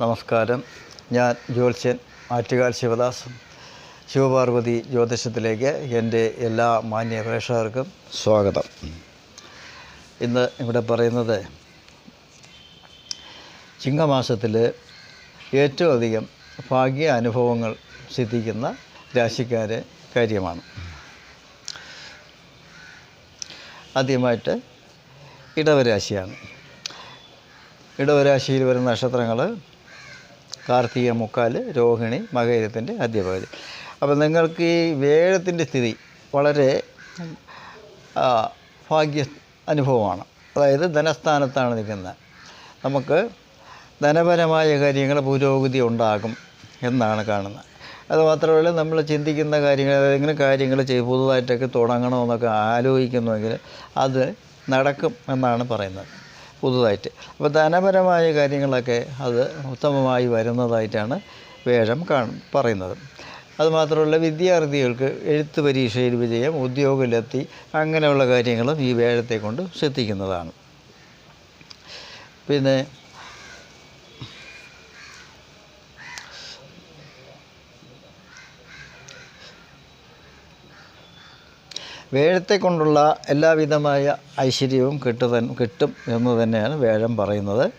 നമസ്കാരം. ഞാൻ ജ്യോത്സ്യൻ ആറ്റുകാൽ ശിവദാസ് ശിവപാർവതി ജ്യോതിഷത്തിലേക്ക് എന്റെ എല്ലാ മാന്യ പ്രേക്ഷകർക്കും സ്വാഗതം. ഇന്ന് ഇവിടെ പറയുന്നത് ചിങ്ങമാസത്തിൽ ഏറ്റവും അധികം ഭാഗ്യ അനുഭവങ്ങൾ സിദ്ധിക്കുന്ന രാശിക്കാരെ കാര്യമാണ്. ആദ്യമായിട്ട് ഇടവരാശിയാണ്. ഇടവരാശിയിൽ വരുന്ന നക്ഷത്രങ്ങൾ കാർത്തിക മുക്കാൽ രോഹിണി മകേരത്തിന്റെ അധ്യപകുതി അപ്പോൾ നിങ്ങൾക്ക് ഈ വേഴത്തിന്റെ സ്ഥിതി വളരെ ഭാഗ്യ അനുഭവമാണ്. അതായത് ധനസ്ഥാനത്താണ് നിൽക്കുന്നത്. നമുക്ക് ധനപരമായ കാര്യങ്ങൾ പുരോഗതി ഉണ്ടാകും എന്നാണ് കാണുന്നത്. അത് മാത്രമല്ല നമ്മൾ ചിന്തിക്കുന്ന കാര്യങ്ങൾ ഏതെങ്കിലും കാര്യങ്ങൾ ചെയ്ത് പുതുതായിട്ടൊക്കെ തുടങ്ങണമെന്നൊക്കെ ആലോചിക്കുന്നുവെങ്കിൽ അത് നടക്കും എന്നാണ് പറയുന്നത്. പുതുതായിട്ട്. അപ്പോൾ ധനപരമായ കാര്യങ്ങളൊക്കെ അത് ഉത്തമമായി വരുന്നതായിട്ടാണ് വേഴം കാണും പറയുന്നത്. അതുമാത്രമല്ല വിദ്യാർത്ഥികൾക്ക് എഴുത്ത് പരീക്ഷയിൽ വിജയം ഉദ്യോഗത്തിലെത്തി അങ്ങനെയുള്ള കാര്യങ്ങളും ഈ വേഴത്തെ കൊണ്ട് ശ്രദ്ധിക്കുന്നതാണ്. പിന്നെ വേഴത്തെ കൊണ്ടുള്ള എല്ലാവിധമായ ഐശ്വര്യവും കിട്ടു കിട്ടും എന്ന് തന്നെയാണ് വേഴം പറയുന്നത്.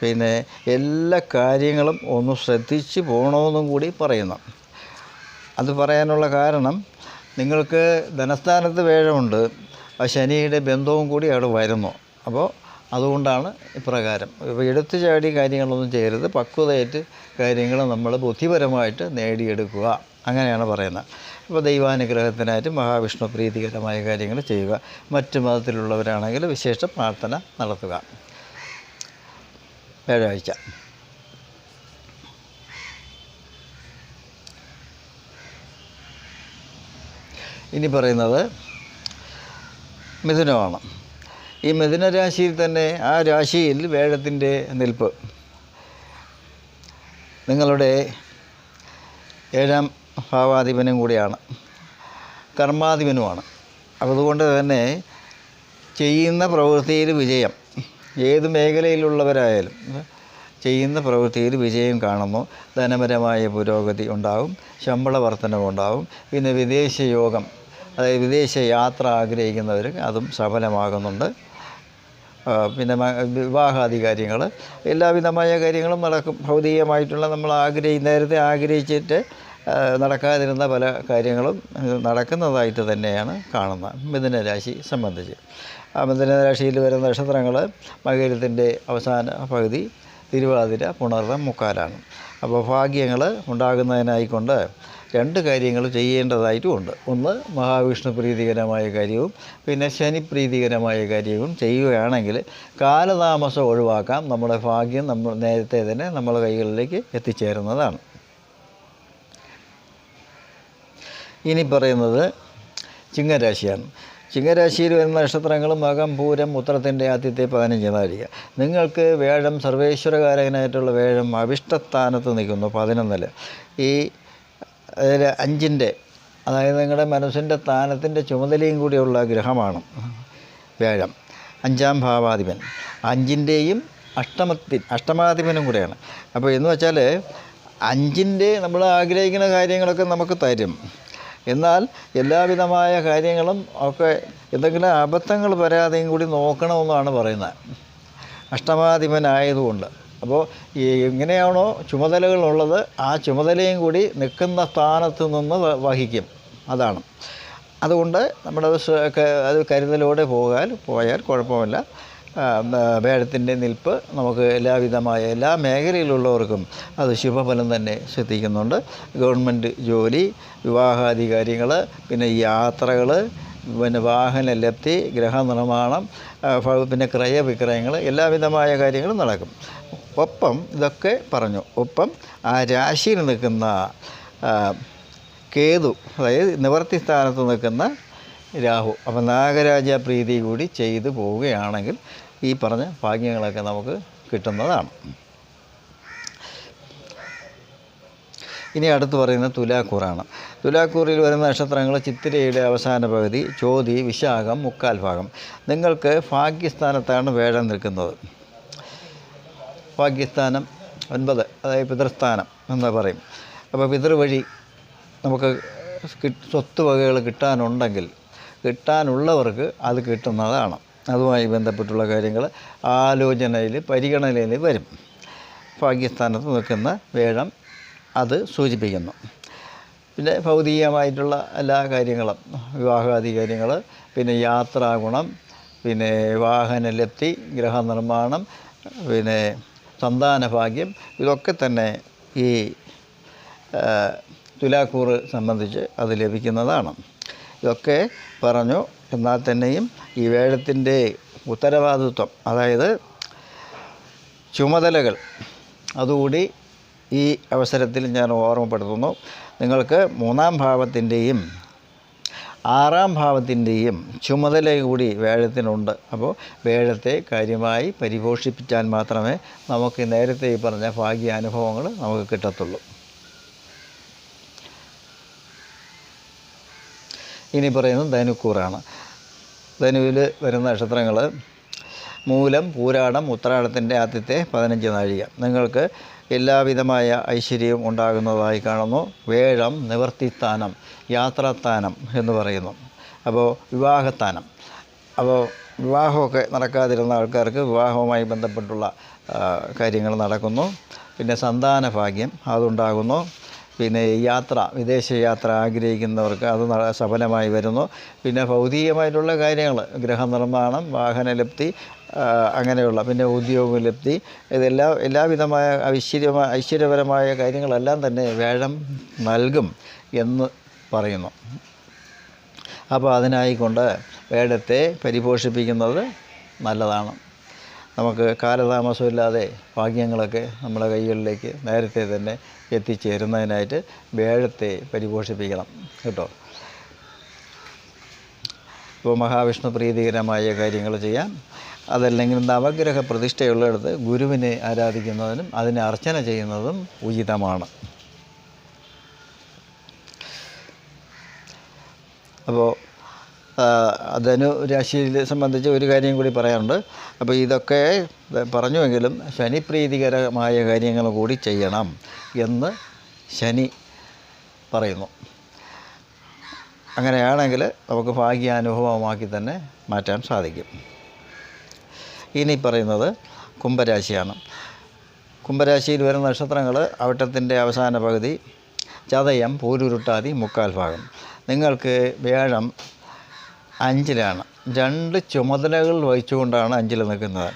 പിന്നെ എല്ലാ കാര്യങ്ങളും ഒന്ന് ശ്രദ്ധിച്ച് പോകണമെന്നും കൂടി പറയുന്നു. അത് പറയാനുള്ള കാരണം നിങ്ങൾക്ക് ധനസ്ഥാനത്ത് വേഴമുണ്ട് ആ ശനിയുടെ ബന്ധവും കൂടി അവിടെ വരുന്നു. അപ്പോൾ അതുകൊണ്ടാണ് ഇപ്രകാരം. എടുത്തു ചാടി കാര്യങ്ങളൊന്നും ചെയ്യരുത്. പക്വതയായിട്ട് കാര്യങ്ങൾ നമ്മൾ ബുദ്ധിപരമായിട്ട് നേടിയെടുക്കുക. അങ്ങനെയാണ് പറയുന്നത്. അപ്പോൾ ദൈവാനുഗ്രഹത്തിനായിട്ട് മഹാവിഷ്ണു പ്രീതികരമായ കാര്യങ്ങൾ ചെയ്യുക. മറ്റു മതത്തിലുള്ളവരാണെങ്കിൽ വിശേഷ പ്രാർത്ഥന നടത്തുക. വ്യാഴാഴ്ച. ഇനി പറയുന്നത് മിഥുനമാണ്. ഈ മിഥുന രാശിയിൽ തന്നെ ആ രാശിയിൽ വേഴത്തിന്റെ നിൽപ്പ്. നിങ്ങളുടെ ഏഴാം ഭാവാധിപനും കൂടിയാണ്. കർമാധിപനുമാണ്. അതുകൊണ്ട് തന്നെ ചെയ്യുന്ന പ്രവൃത്തിയിൽ വിജയം. ഏത് മേഖലയിലുള്ളവരായാലും ചെയ്യുന്ന പ്രവൃത്തിയിൽ വിജയം കാണുന്നു. ധനപരമായ പുരോഗതി ഉണ്ടാകും ശമ്പള വർധനവുണ്ടാകും പിന്നെ വിദേശ യോഗം അതായത് വിദേശ യാത്ര ആഗ്രഹിക്കുന്നവർക്ക് അതും സഫലമാകുന്നുണ്ട്. പിന്നെ വിവാഹാദി കാര്യങ്ങൾ എല്ലാവിധമായ കാര്യങ്ങളും നടക്കും. ഭൗതികമായിട്ടുള്ള നമ്മൾ ആഗ്രഹി നേരത്തെ ആഗ്രഹിച്ചിട്ട് നടക്കാതിരുന്ന പല കാര്യങ്ങളും നടക്കുന്നതായിട്ട് തന്നെയാണ് കാണുന്നത്. മിഥുന രാശി സംബന്ധിച്ച്. ആ മിഥുന രാശിയിൽ വരുന്ന നക്ഷത്രങ്ങൾ മകരത്തിന്റെ അവസാന പകുതി തിരുവാതിര പുണർവം മുക്കാലാണ്. അപ്പോൾ ഭാഗ്യങ്ങൾ ഉണ്ടാകുന്നതിനായിക്കൊണ്ട് രണ്ട് കാര്യങ്ങൾ ചെയ്യേണ്ടതായിട്ടും ഉണ്ട്. ഒന്ന് മഹാവിഷ്ണു പ്രീതികരമായ കാര്യവും പിന്നെ ശനി പ്രീതികരമായ കാര്യവും ചെയ്യുകയാണെങ്കിൽ കാലതാമസം ഒഴിവാക്കാം. നമ്മുടെ ഭാഗ്യം നമ്മൾ നേരത്തെ തന്നെ നമ്മുടെ കൈകളിലേക്ക് എത്തിച്ചേരുന്നതാണ്. ഇനി പറയുന്നത് ചിങ്ങരാശിയാണ്. ചിങ്ങരാശിയിൽ വരുന്ന നക്ഷത്രങ്ങൾ മകം പൂരം ഉത്തരത്തിന്റെ ആദ്യത്തെ പതിനഞ്ച് നാഴിക. നിങ്ങൾക്ക് വേഴം സർവേശ്വരകാരകനായിട്ടുള്ള വേഴം അവിഷ്ടസ്ഥാനത്ത് നിൽക്കുന്നു പതിനൊന്നിൽ ഈ അതിൽ അഞ്ചിന്റെ അതായത് നിങ്ങളുടെ മനസ്സിന്റെ സ്ഥാനത്തിന്റെ ചുമതലയും കൂടിയുള്ള ഗ്രഹമാണ് വ്യാഴം. അഞ്ചാം ഭാവാധിപൻ. അഞ്ചിന്റെയും അഷ്ടമത്തി അഷ്ടമാധിപനും കൂടെയാണ്. അപ്പോൾ എന്ന് വെച്ചാൽ അഞ്ചിന്റെ നമ്മൾ ആഗ്രഹിക്കുന്ന കാര്യങ്ങളൊക്കെ നമുക്ക് തരും. എന്നാൽ എല്ലാവിധമായ കാര്യങ്ങളും ഒക്കെ എന്തെങ്കിലും അബദ്ധങ്ങൾ വരാതെയും കൂടി നോക്കണമെന്നാണ് പറയുന്നത്. അഷ്ടമാധിപനായതുകൊണ്ട്. അപ്പോൾ ഈ എങ്ങനെയാണോ ചുമതലകളുള്ളത് ആ ചുമതലയും കൂടി നിൽക്കുന്ന സ്ഥാനത്ത് നിന്ന് വഹിക്കും. അതാണ്. അതുകൊണ്ട് നമ്മുടെ അത് കരുതലോടെ പോകാൻ പോയാൽ കുഴപ്പമില്ല. വേഴത്തിന്റെ നിൽപ്പ് നമുക്ക് എല്ലാവിധമായ എല്ലാ മേഖലയിലുള്ളവർക്കും അത് ശുഭഫലം തന്നെ ശ്രദ്ധിക്കുന്നുണ്ട്. ഗവൺമെന്റ് ജോലി വിവാഹാദി കാര്യങ്ങൾ പിന്നെ യാത്രകൾ പിന്നെ വാഹന ലബ്ധി ഗ്രഹനിർമ്മാണം പിന്നെ ക്രയവിക്രയങ്ങൾ എല്ലാവിധമായ കാര്യങ്ങളും നടക്കും. ഒപ്പം ഇതൊക്കെ പറഞ്ഞു. ഒപ്പം ആ രാശിയിൽ നിൽക്കുന്ന കേതു അതായത് നിവർത്തി സ്ഥാനത്ത് നിൽക്കുന്ന രാഹു. അപ്പം നാഗരാജ പ്രീതി കൂടി ചെയ്തു പോവുകയാണെങ്കിൽ ഈ പറഞ്ഞ ഭാഗ്യങ്ങളൊക്കെ നമുക്ക് കിട്ടുന്നതാണ്. ഇനി അടുത്ത് പറയുന്ന തുലാക്കൂറാണ്. തുലാക്കൂറിൽ വരുന്ന നക്ഷത്രങ്ങൾ ചിത്തിരയുടെ അവസാന പകുതി ചോതി വിശാഖം മുക്കാൽ ഭാഗം. നിങ്ങൾക്ക് ഭാഗ്യസ്ഥാനത്താണ് വേഴം നിൽക്കുന്നത്. ഭാഗ്യസ്ഥാനം ഒൻപത് അതായത് പിതൃസ്ഥാനം എന്ന് പറയും. അപ്പോൾ പിതൃ വഴി നമുക്ക് സ്വത്ത് വകകൾ കിട്ടാനുണ്ടെങ്കിൽ കിട്ടാനുള്ളവർക്ക് അത് കിട്ടുന്നതാണ്. അതുമായി ബന്ധപ്പെട്ടുള്ള കാര്യങ്ങൾ ആലോചനയിൽ പരിഗണനയിൽ വരും. ഭാഗ്യസ്ഥാനത്ത് നിൽക്കുന്ന വേഴം അത് സൂചിപ്പിക്കുന്നു. പിന്നെ ഭൗതികമായിട്ടുള്ള എല്ലാ കാര്യങ്ങളും വിവാഹാദി കാര്യങ്ങൾ പിന്നെ യാത്രാഗുണം പിന്നെ വാഹനലബ്ധി ഗൃഹനിർമ്മാണം പിന്നെ സന്താന ഭാഗ്യം ഇതൊക്കെ തന്നെ ഈ തുലാക്കൂറ് സംബന്ധിച്ച് അത് ലഭിക്കുന്നതാണ്. ഇതൊക്കെ പറഞ്ഞു എന്നാൽ തന്നെയും ഈ വേഴത്തിന്റെ ഉത്തരവാദിത്വം അതായത് ചുമതലകൾ. അതുകൂടി ഈ അവസരത്തിൽ ഞാൻ ഓർമ്മപ്പെടുത്തുന്നു. നിങ്ങൾക്ക് മൂന്നാം ഭാവത്തിന്റെയും ആറാം ഭാവത്തിന്റെയും ചുമതല കൂടി വേഴത്തിനുണ്ട്. അപ്പോൾ വേഴത്തെ കാര്യമായി പരിപോഷിപ്പിച്ചാൽ മാത്രമേ നമുക്ക് നേരത്തെ ഈ പറഞ്ഞ ഭാഗ്യ അനുഭവങ്ങൾ നമുക്ക് കിട്ടത്തുള്ളൂ. ഇനി പറയുന്നത് ധനുക്കൂറാണ്. ധനുവിൽ വരുന്ന നക്ഷത്രങ്ങൾ മൂലം പൂരാടം ഉത്രാടത്തിന്റെ ആദ്യത്തെ പതിനഞ്ച് നാഴിക. നിങ്ങൾക്ക് എല്ലാവിധമായ ഐശ്വര്യവും ഉണ്ടാകുന്നതായി കാണുന്നു. വേഴം നിവർത്തിസ്ഥാനം യാത്രാസ്ഥാനം എന്ന് പറയുന്നു. അപ്പോൾ വിവാഹസ്ഥാനം അപ്പോൾ വിവാഹമൊക്കെ നടക്കാതിരുന്ന ആൾക്കാർക്ക് വിവാഹവുമായി ബന്ധപ്പെട്ടുള്ള കാര്യങ്ങൾ നടക്കുന്നു. പിന്നെ സന്താന ഭാഗ്യം അതുണ്ടാകുന്നു. പിന്നെ യാത്ര വിദേശ യാത്ര ആഗ്രഹിക്കുന്നവർക്ക് അത് സഫലമായി വരുന്നു. പിന്നെ ഭൗതികമായിട്ടുള്ള കാര്യങ്ങൾ ഗൃഹനിർമ്മാണം വാഹനലബ്ധി അങ്ങനെയുള്ള പിന്നെ ഉദ്യോഗലബ്ധി ഇതെല്ലാം എല്ലാവിധമായ ഐശ്വര്യമായ ഐശ്വര്യപരമായ കാര്യങ്ങളെല്ലാം തന്നെ വേഴം നൽകും എന്ന് പറയുന്നു. അപ്പോൾ അതിനായിക്കൊണ്ട് വേടത്തെ പരിപോഷിപ്പിക്കുന്നത് നല്ലതാണ്. നമുക്ക് കാലതാമസമില്ലാതെ ഭാഗ്യങ്ങളൊക്കെ നമ്മുടെ കൈകളിലേക്ക് നേരത്തെ തന്നെ എത്തിച്ചേരുന്നതിനായിട്ട് വേഴത്തെ പരിപോഷിപ്പിക്കണം. കേട്ടോ? ഇപ്പോൾ മഹാവിഷ്ണു പ്രീതികരമായ കാര്യങ്ങൾ ചെയ്യാൻ അതല്ലെങ്കിൽ നവഗ്രഹ പ്രതിഷ്ഠയുള്ളിടത്ത് ഗുരുവിനെ ആരാധിക്കുന്നതിനും അതിനെ അർച്ചന ചെയ്യുന്നതും ഉചിതമാണ്. അപ്പോൾ ധനു രാശിയെ സംബന്ധിച്ച് ഒരു കാര്യം കൂടി പറയാനുണ്ട്. അപ്പോൾ ഇതൊക്കെ പറഞ്ഞുവെങ്കിലും ശനിപ്രീതികരമായ കാര്യങ്ങൾ കൂടി ചെയ്യണം എന്ന് ശനി പറയുന്നു. അങ്ങനെയാണെങ്കിൽ നമുക്ക് ഭാഗ്യാനുഭവമാക്കി തന്നെ മാറ്റാൻ സാധിക്കും. ഇനി പറയുന്നത് കുംഭരാശിയാണ്. കുംഭരാശിയിൽ വരുന്ന നക്ഷത്രങ്ങൾ അവിട്ടത്തിന്റെ അവസാന പകുതി ചതയം പൂരുരുട്ടാതി മുക്കാൽ ഭാഗം. നിങ്ങൾക്ക് വ്യാഴം അഞ്ചിലാണ്. രണ്ട് ചുമതലകൾ വഹിച്ചുകൊണ്ടാണ് അഞ്ചിൽ നിൽക്കുന്നത്.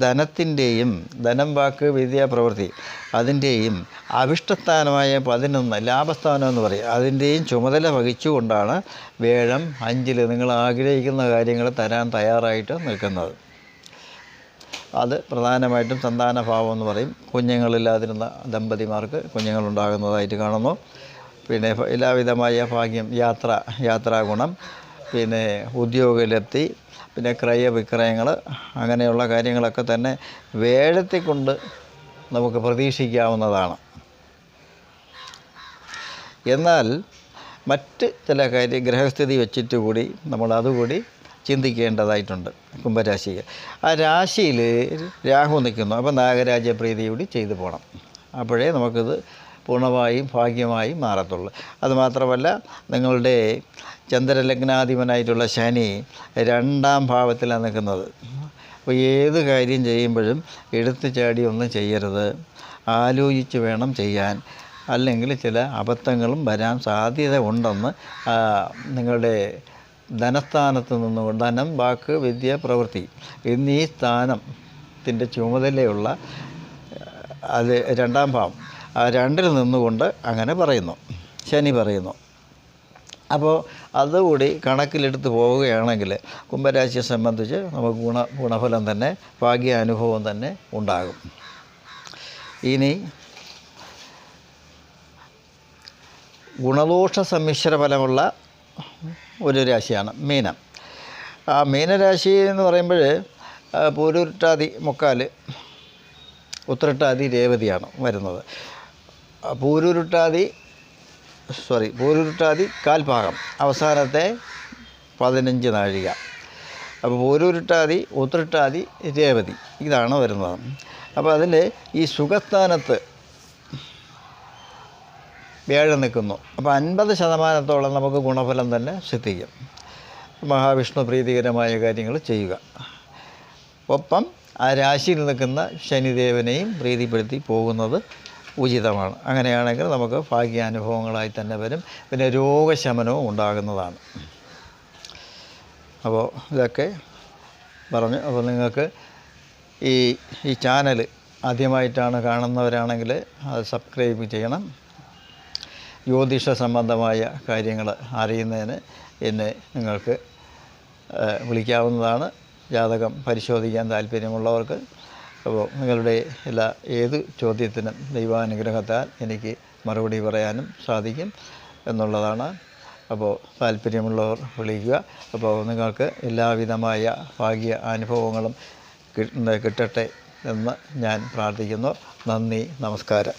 ധനത്തിന്റെയും ധനം വാക്ക് വിദ്യ പ്രവൃത്തി അതിന്റെയും അഭിഷ്ടസ്ഥാനമായ പതിനൊന്ന് ലാഭസ്ഥാനം എന്ന് പറയും. അതിന്റെയും ചുമതല വഹിച്ചുകൊണ്ടാണ് വേഴം അഞ്ചിൽ നിങ്ങൾ ആഗ്രഹിക്കുന്ന കാര്യങ്ങൾ തരാൻ തയ്യാറായിട്ട് നിൽക്കുന്നത്. അത് പ്രധാനമായിട്ടും സന്താനഭാവം എന്ന് പറയും. കുഞ്ഞുങ്ങളില്ലാതിരുന്ന ദമ്പതിമാർക്ക് കുഞ്ഞുങ്ങളുണ്ടാകുന്നതായിട്ട് കാണുന്നു. പിന്നെ എല്ലാവിധമായ ഭാഗ്യം യാത്ര യാത്രാഗുണം പിന്നെ ഉദ്യോഗത്തിലെത്തി. പിന്നെ ക്രയവിക്രയങ്ങൾ അങ്ങനെയുള്ള കാര്യങ്ങളൊക്കെ തന്നെ വേഴത്തെ കൊണ്ട് നമുക്ക് പ്രതീക്ഷിക്കാവുന്നതാണ്. എന്നാൽ മറ്റ് ചില കാര്യ ഗ്രഹസ്ഥിതി വെച്ചിട്ട് കൂടി നമ്മൾ അതുകൂടി ചിന്തിക്കേണ്ടതായിട്ടുണ്ട് കുംഭരാശിക്ക് ആ രാശിയിൽ രാഹു നിൽക്കുന്നു. അപ്പോൾ നാഗരാജ പ്രീതി കൂടി ചെയ്തു പോകണം അപ്പോഴേ നമുക്കിത് പൂർണമായും ഭാഗ്യമായും മാറത്തുള്ളൂ. അതുമാത്രമല്ല നിങ്ങളുടെ ചന്ദ്രലഗ്നാധിപനായിട്ടുള്ള ശനി രണ്ടാം ഭാവത്തിലാണ് നിൽക്കുന്നത്. അപ്പോൾ ഏത് കാര്യം ചെയ്യുമ്പോഴും എടുത്തു ചാടി ഒന്നും ചെയ്യരുത്. ആലോചിച്ച് വേണം ചെയ്യാൻ. അല്ലെങ്കിൽ ചില അബദ്ധങ്ങളും വരാൻ സാധ്യത ഉണ്ടെന്ന് നിങ്ങളുടെ ധനസ്ഥാനത്ത് നിന്നുകൊണ്ട് ധനം വാക്ക് വിദ്യ പ്രവൃത്തി എന്നീ സ്ഥാനത്തിന്റെ ചുമതലയുള്ള അത് രണ്ടാം ഭാവം. രണ്ടിൽ നിന്നുകൊണ്ട് അങ്ങനെ പറയുന്നു. ശനി പറയുന്നു. അപ്പോൾ അതുകൂടി കണക്കിലെടുത്ത് പോവുകയാണെങ്കിൽ കുംഭരാശിയെ സംബന്ധിച്ച് നമുക്ക് ഗുണ ഗുണഫലം തന്നെ ഭാഗ്യാനുഭവം തന്നെ ഉണ്ടാകും. ഇനി ഗുണദോഷ സമ്മിശ്ര ഫലമുള്ള ഒരു രാശിയാണ് മീനം. ആ മീനരാശി എന്ന് പറയുമ്പോൾ പൂരുരുട്ടാതി മുക്കാൽ ഉത്രട്ടാതി രേവതിയാണ് വരുന്നത്. പൂരുരുട്ടാതി സോറി പൂരുരുട്ടാതി കാൽഭാഗം. അവസാനത്തെ പതിനഞ്ച് നാഴിക. അപ്പോൾ പൂരുരുട്ടാതി ഉത്രട്ടാതി രേവതി. ഇതാണ് വരുന്നത്. അപ്പോൾ അതിൽ ഈ സുഖസ്ഥാനത്ത് വ്യാഴം നിൽക്കുന്നു. അപ്പോൾ അൻപത് ശതമാനത്തോളം നമുക്ക് ഗുണഫലം തന്നെ സിദ്ധിക്കും. മഹാവിഷ്ണു പ്രീതികരമായ കാര്യങ്ങൾ ചെയ്യുക. ഒപ്പം ആ രാശിയിൽ നിൽക്കുന്ന ശനിദേവനെയും പ്രീതിപ്പെടുത്തി പോകുന്നത് ഉചിതമാണ്. അങ്ങനെയാണെങ്കിൽ നമുക്ക് ഭാഗ്യാനുഭവങ്ങളായി തന്നെ വരും. പിന്നെ രോഗശമനവും ഉണ്ടാകുന്നതാണ്. അപ്പോൾ ഇതൊക്കെ പറഞ്ഞു. അപ്പോൾ നിങ്ങൾക്ക് ഈ ഈ ചാനൽ ആദ്യമായിട്ടാണ് കാണുന്നവരാണെങ്കിൽ അത് സബ്സ്ക്രൈബ് ചെയ്യണം. ജ്യോതിഷ സംബന്ധമായ കാര്യങ്ങൾ അറിയുന്നതിന് എന്നെ നിങ്ങൾക്ക് വിളിക്കാവുന്നതാണ്. ജാതകം പരിശോധിക്കാൻ താല്പര്യമുള്ളവർക്ക് അപ്പോൾ നിങ്ങളുടെ എല്ലാ ഏത് ചോദ്യത്തിനും ദൈവാനുഗ്രഹത്താൽ എനിക്ക് മറുപടി പറയാനും സാധിക്കും എന്നുള്ളതാണ്. അപ്പോൾ താല്പര്യമുള്ളവർ വിളിക്കുക. അപ്പോൾ നിങ്ങൾക്ക് എല്ലാവിധമായ ഭാഗ്യ അനുഭവങ്ങളും കിട്ടട്ടെ എന്ന് ഞാൻ പ്രാർത്ഥിക്കുന്നു. നന്ദി നമസ്കാരം.